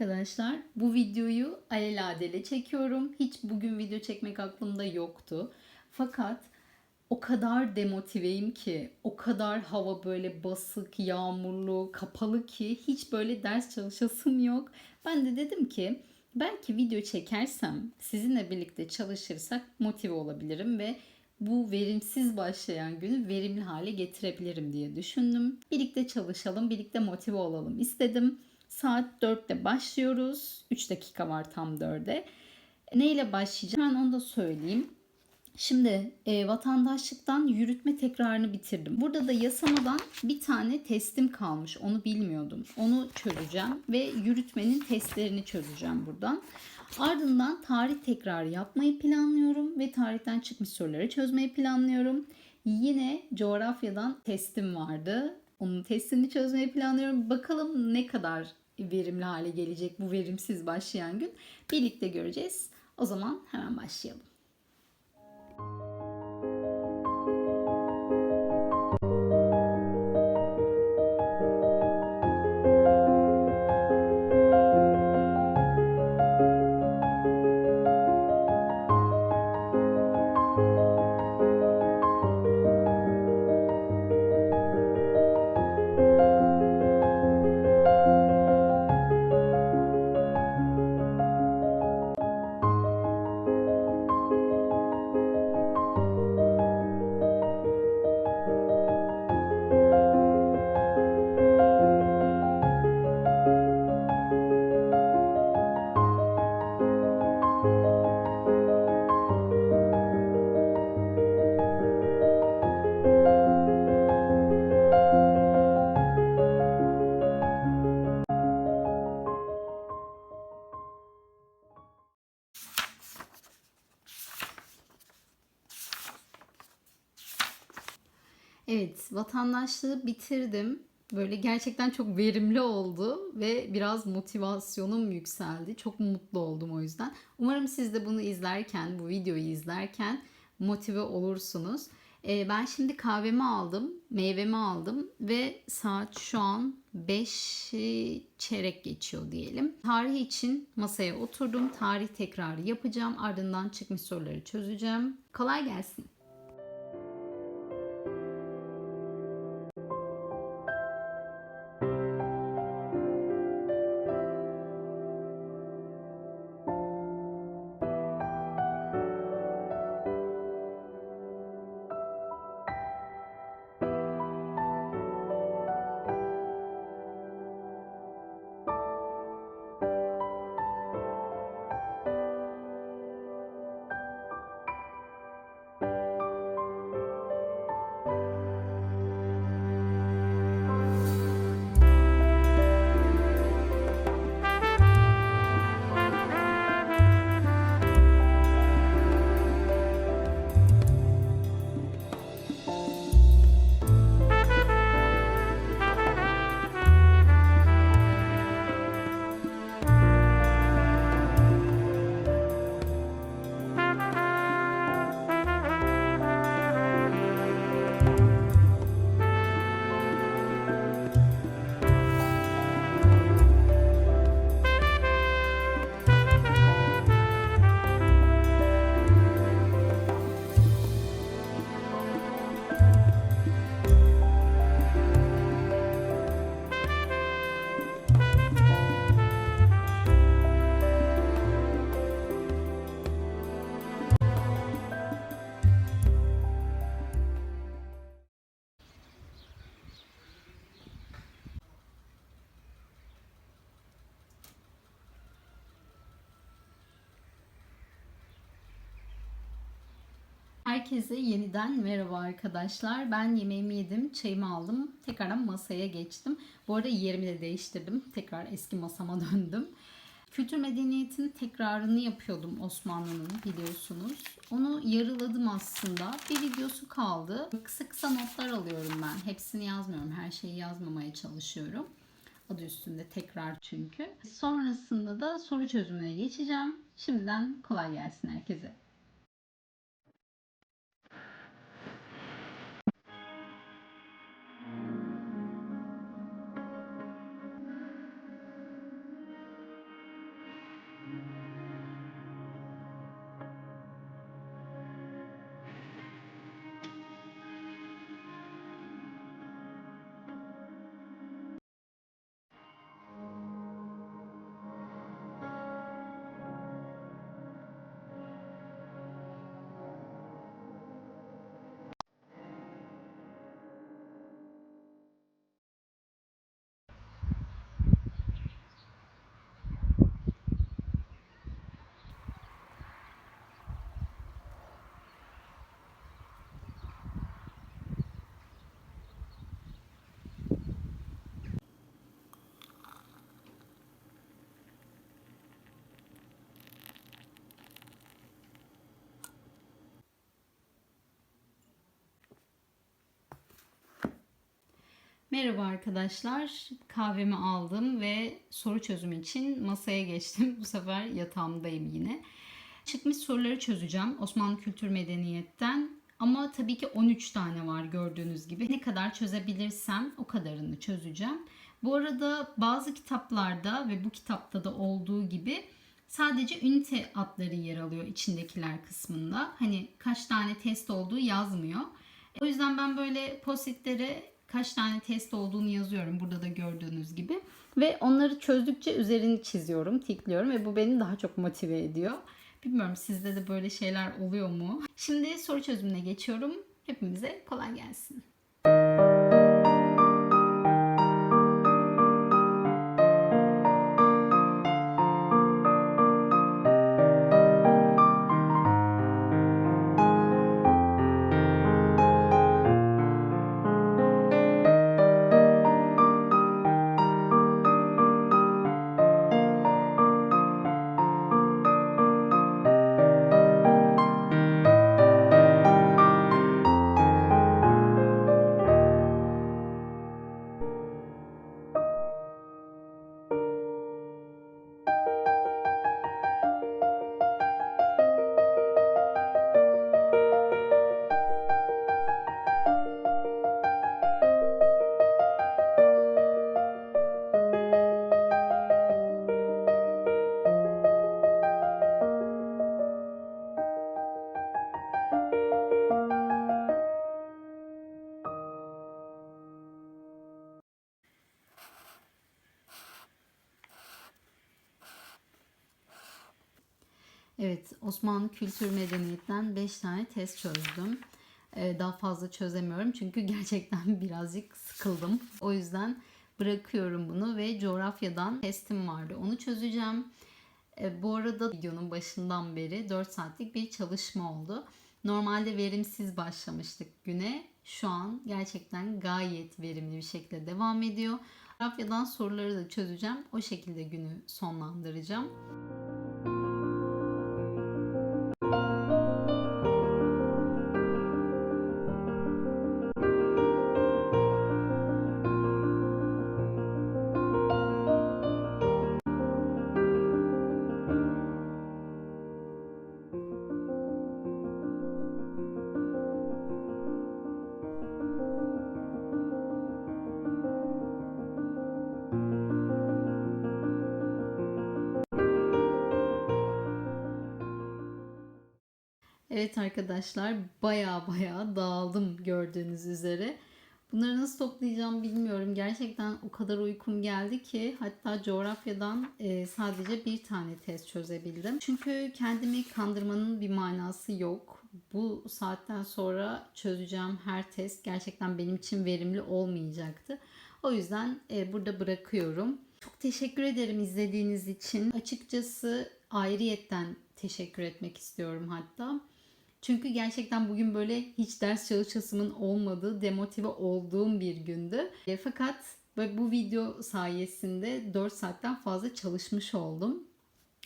arkadaşlar. Bu videoyu aleladele çekiyorum. Hiç bugün video çekmek aklımda yoktu. Fakat o kadar demotiveyim ki, o kadar hava böyle basık, yağmurlu, kapalı ki hiç böyle ders çalışasım yok. Ben de dedim ki belki video çekersem, sizinle birlikte çalışırsak motive olabilirim ve bu verimsiz başlayan günü verimli hale getirebilirim diye düşündüm. Birlikte çalışalım, birlikte motive olalım istedim. Saat 4'te başlıyoruz. 3 dakika var tam 4'e. Neyle başlayacağım? Ben onu da söyleyeyim. Şimdi e, vatandaşlıktan yürütme tekrarını bitirdim. Burada da yasamadan bir tane testim kalmış. Onu bilmiyordum. Onu çözeceğim ve yürütmenin testlerini çözeceğim buradan. Ardından tarih tekrarı yapmayı planlıyorum ve tarihten çıkmış soruları çözmeyi planlıyorum. Yine coğrafyadan testim vardı. Onun testini çözmeyi planlıyorum. Bakalım ne kadar verimli hale gelecek bu verimsiz başlayan gün. Birlikte göreceğiz. O zaman hemen başlayalım. Evet, vatandaşlığı bitirdim. Böyle gerçekten çok verimli oldu ve biraz motivasyonum yükseldi. Çok mutlu oldum o yüzden. Umarım siz de bunu izlerken, bu videoyu izlerken motive olursunuz. Ee, ben şimdi kahvemi aldım, meyvemi aldım ve saat şu an 5 çeyrek geçiyor diyelim. Tarih için masaya oturdum. Tarih tekrarı yapacağım. Ardından çıkmış soruları çözeceğim. Kolay gelsin. Herkese yeniden merhaba arkadaşlar. Ben yemeğimi yedim, çayımı aldım. Tekrardan masaya geçtim. Bu arada yerimi de değiştirdim. Tekrar eski masama döndüm. Kültür medeniyetin tekrarını yapıyordum Osmanlı'nın biliyorsunuz. Onu yarıladım aslında. Bir videosu kaldı. Kısa kısa notlar alıyorum ben. Hepsini yazmıyorum. Her şeyi yazmamaya çalışıyorum. Adı üstünde tekrar çünkü. Sonrasında da soru çözümüne geçeceğim. Şimdiden kolay gelsin herkese. Merhaba arkadaşlar. Kahvemi aldım ve soru çözümü için masaya geçtim. Bu sefer yatağımdayım yine. Çıkmış soruları çözeceğim Osmanlı Kültür Medeniyet'ten. Ama tabii ki 13 tane var gördüğünüz gibi. Ne kadar çözebilirsem o kadarını çözeceğim. Bu arada bazı kitaplarda ve bu kitapta da olduğu gibi sadece ünite adları yer alıyor içindekiler kısmında. Hani kaç tane test olduğu yazmıyor. O yüzden ben böyle postitlere kaç tane test olduğunu yazıyorum. Burada da gördüğünüz gibi. Ve onları çözdükçe üzerini çiziyorum, tikliyorum ve bu beni daha çok motive ediyor. Bilmiyorum sizde de böyle şeyler oluyor mu? Şimdi soru çözümüne geçiyorum. Hepimize kolay gelsin. Evet, Osmanlı Kültür Medeniyet'ten 5 tane test çözdüm. Ee, daha fazla çözemiyorum çünkü gerçekten birazcık sıkıldım. O yüzden bırakıyorum bunu ve coğrafyadan testim vardı. Onu çözeceğim. Ee, bu arada videonun başından beri 4 saatlik bir çalışma oldu. Normalde verimsiz başlamıştık güne. Şu an gerçekten gayet verimli bir şekilde devam ediyor. Coğrafyadan soruları da çözeceğim. O şekilde günü sonlandıracağım. Evet arkadaşlar baya baya dağıldım gördüğünüz üzere. Bunları nasıl toplayacağım bilmiyorum. Gerçekten o kadar uykum geldi ki hatta coğrafyadan e, sadece bir tane test çözebildim. Çünkü kendimi kandırmanın bir manası yok. Bu saatten sonra çözeceğim her test gerçekten benim için verimli olmayacaktı. O yüzden e, burada bırakıyorum. Çok teşekkür ederim izlediğiniz için. Açıkçası ayrıyetten teşekkür etmek istiyorum hatta. Çünkü gerçekten bugün böyle hiç ders çalışasımın olmadığı, demotive olduğum bir gündü. E, fakat bu video sayesinde 4 saatten fazla çalışmış oldum.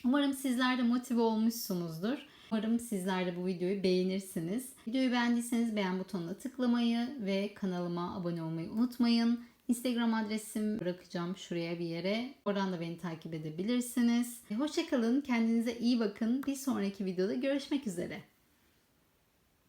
Umarım sizler de motive olmuşsunuzdur. Umarım sizler de bu videoyu beğenirsiniz. Videoyu beğendiyseniz beğen butonuna tıklamayı ve kanalıma abone olmayı unutmayın. Instagram adresim bırakacağım şuraya bir yere. Oradan da beni takip edebilirsiniz. Hoşçakalın, kendinize iyi bakın. Bir sonraki videoda görüşmek üzere.